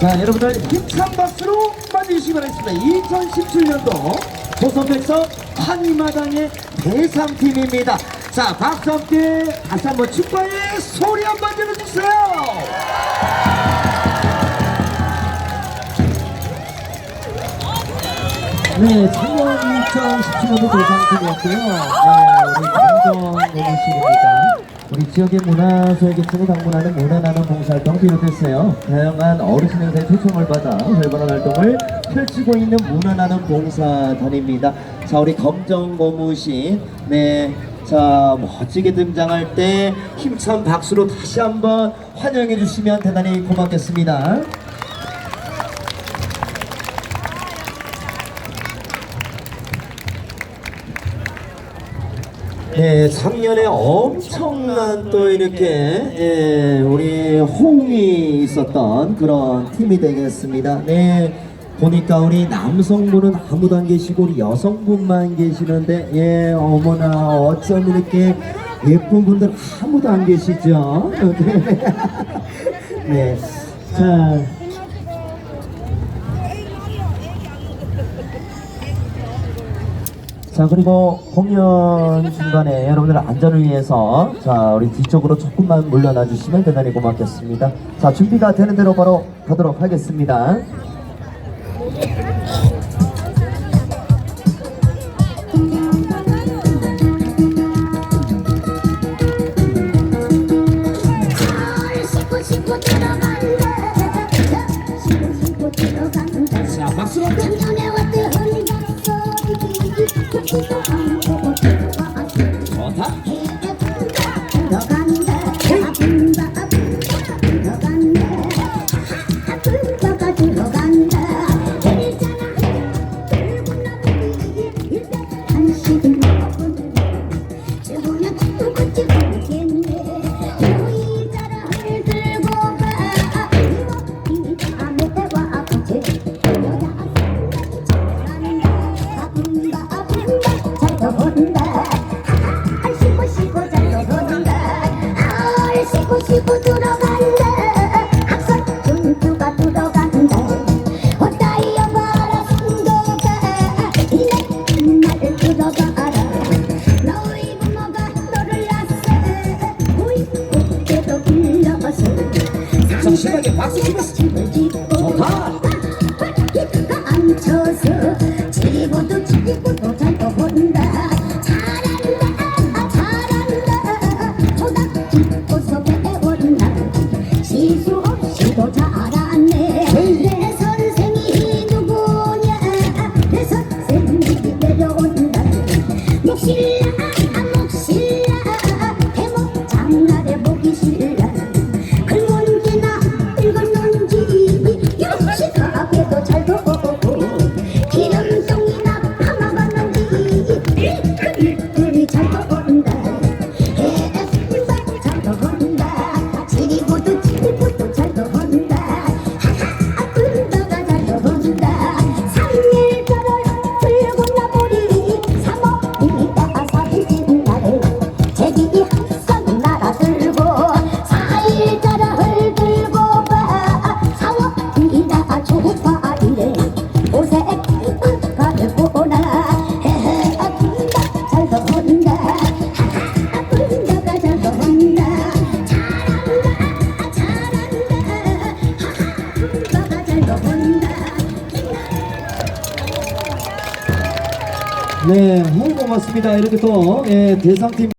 자, 여러분들 힘찬 박수로 맞이주시기 바라겠습니다. 2017년도 조선백서 한이마당의 대상팀입니다. 자, 박수 함께 다시 한번 축하의 소리 한번 들어주세요. 네, 작년 2017년도 대상팀이었고요. 네, 우리 강정 노무실입니다. 우리 지역의 문화소외계층을 방문하는 문화나눔 봉사활동 비롯했어요. 다양한 어르신 행사에 초청을 받아 활발한 활동을 펼치고 있는 문화나눔 봉사단입니다. 자, 우리 검정 고무신, 네. 자, 멋지게 등장할 때 힘찬 박수로 다시 한번 환영해 주시면 대단히 고맙겠습니다. 네, 작년에 엄청난 또 이렇게 예, 우리 호응이 있었던 그런 팀이 되겠습니다. 네, 보니까 우리 남성분은 아무도 안 계시고 우리 여성분만 계시는데 예, 어머나 어쩜 이렇게 예쁜 분들 아무도 안 계시죠? 네, 네. 자. 자 그리고 공연 중간에 여러분들 안전을 위해서 자 우리 뒤쪽으로 조금만 물러나 주시면 대단히 고맙겠습니다. 자 준비가 되는 대로 바로 가도록 하겠습니다 听说你。 자, 심하게 박수 치면서. 좋다. 네, 네 고맙습니다. 이렇게 또 예, 대상팀